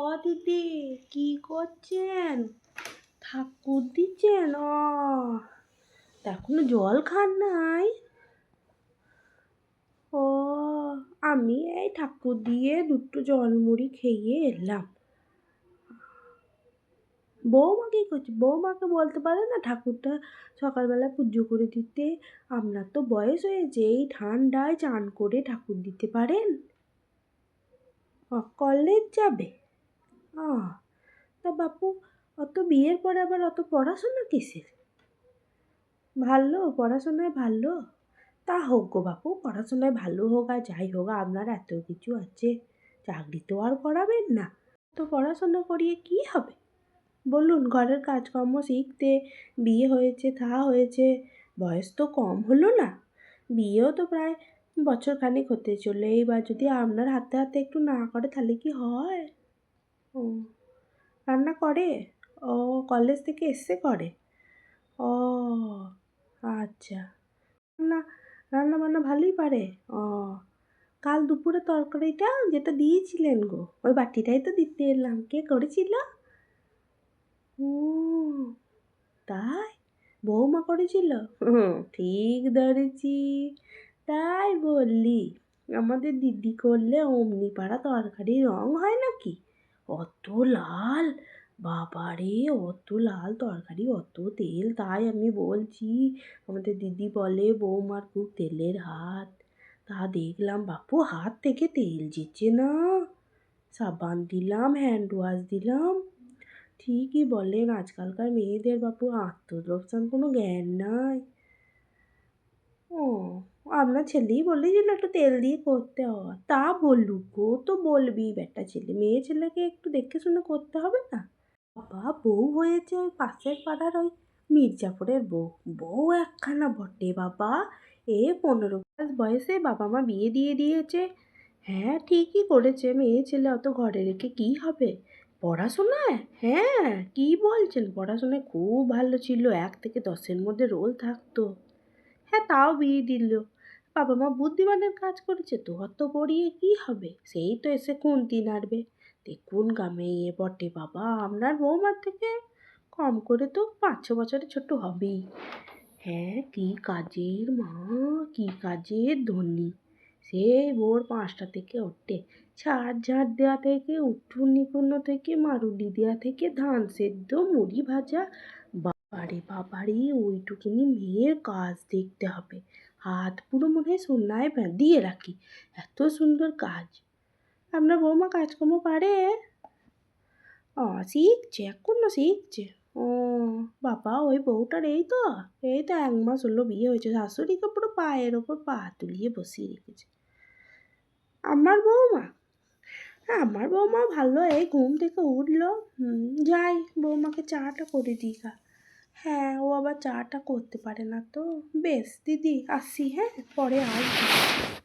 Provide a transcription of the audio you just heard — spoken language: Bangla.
ও দিদি, কি করছেন? ঠাকুর দিচ্ছেন ও এখনও জল খান নাই? ও, আমি এই ঠাকুর দিয়ে দুটো জলমুড়ি খেয়ে এলাম। বৌমা কী করছে? বৌমাকে বলতে পারে না ঠাকুরটা সকালবেলা পুজো করে দিতে? আপনার তো বয়স হয়েছে, এই ঠান্ডায় চান করে ঠাকুর দিতে পারেন? কলেজ যাবে। ও তা বাপু, অত বিয়ের পরে আবার অত পড়াশোনা কিসের? ভালো, পড়াশোনায় ভালো? তা হোক গো বাপু, পড়াশোনায় ভালো হোক আর যাই হোক, আপনার এত কিছু আছে, চাকরি তো আর করাবেন না। তো পড়াশোনা করিয়ে কী হবে? বলুন, ঘরের কাজকর্ম শিখতে, বিয়ে হয়েছে, থা হয়েছে, বয়স তো কম হলো না। বিয়েও তো প্রায় বছর খানেক হতে চলে এইবার যদি আপনার হাতে হাতে একটু না করে, তাহলে কি হয়? ও, রান্না করে? ও কলেজ থেকে এসে করে ও আচ্ছা। না রান্না বান্না ভালোই পারে? ও, কাল দুপুরে তরকারিটা যেটা দিয়েছিলেন গো, ওই বাটিটাই তো দিতে এলাম। কে করেছিল? ও, তাই? বৌমা করেছিল? ঠিক ধরেছি। তাই বললি, আমাদের দিদি করলে অমনি পাড়া তরকারি রং হয় নাকি? অত লাল? বাবারে, অত লাল তরকারি, অত তেল। তাই আমি বলছি, আমাদের দিদি বলে, বৌমার খুব তেলের হাত। তা দেখলাম, বাপু, হাত থেকে তেল জিচ্ছে না। সাবান দিলাম হ্যান্ড ওয়াশ দিলাম। ঠিকই বলেন, আজকালকার মেয়েদের বাপু আত্মরক্ষার কোনো জ্ঞান নাই। ও আপনার ছেলেই বলেছিল একটু তেল দিয়ে করতে হয়। তা বলুক গো তো বলবি বেটা ছেলে, মেয়ে ছেলেকে একটু দেখে শুনে করতে হবে না? বাবা, বউ হয়েছে ওই পাশের পাড়ার ওই মির্জাপুরের বউ। বউ একখানা বটে বাবা। এ পনেরো ক্লাস বয়সে বাবা মা বিয়ে দিয়ে দিয়েছে। হ্যাঁ ঠিকই করেছে, মেয়ে ছেলে অত ঘরে রেখে কী হবে? পড়াশোনায়? হ্যাঁ কী বলছেন? পড়াশোনায় খুব ভালো ছিল, এক থেকে দশের মধ্যে রোল থাকতো। হ্যাঁ তাও বিয়ে দিল। বাবা মা বুদ্ধিমানের কাজ করেছে, তো অত পড়িয়ে কী হবে? সেই তো এসে খুন্তি নাড়বে। দেখুন গামে ইয়ে বটে বাবা, আপনার বৌমার থেকে কম করে তো পাঁচ ছ বছরের ছোট হবেই। হ্যাঁ কী কাজের মা, কী কাজের ধনী। সে ভোর পাঁচটা থেকে ওঠে ছাড় ঝাড় দেওয়া থেকে, উঠুন নিকুন্ন থেকে, মারুলি দেওয়া থেকে, ধান সেদ্ধ, মুড়ি ভাজা বাবারে বাবারে, ওইটুকুনি মেয়ের কাজ দেখতে হবে। হাত পুরো মনে হয় সোনায় দিয়ে রাখি। এত সুন্দর কাজ। আপনার বৌমা কাজকর্ম পারে? ও শিখছে, এখনও শিখছে। ও, বাবা, ওই বউটার এই তো? এই তো এক মাস হলো বিয়ে হয়েছে। শাশুড়িকে পুরো পায়ের ওপর পা তুলিয়ে বসিয়ে রেখেছে। আমার বৌমা? হ্যাঁ আমার বৌমা ভালো। এই ঘুম থেকে উঠল। যাই, বৌমাকে চাটা করে গা। হ্যাঁ ও আবার চাটা করতে পারে না তো। বেশ দিদি আসি হ্যাঁ? পরে আসব।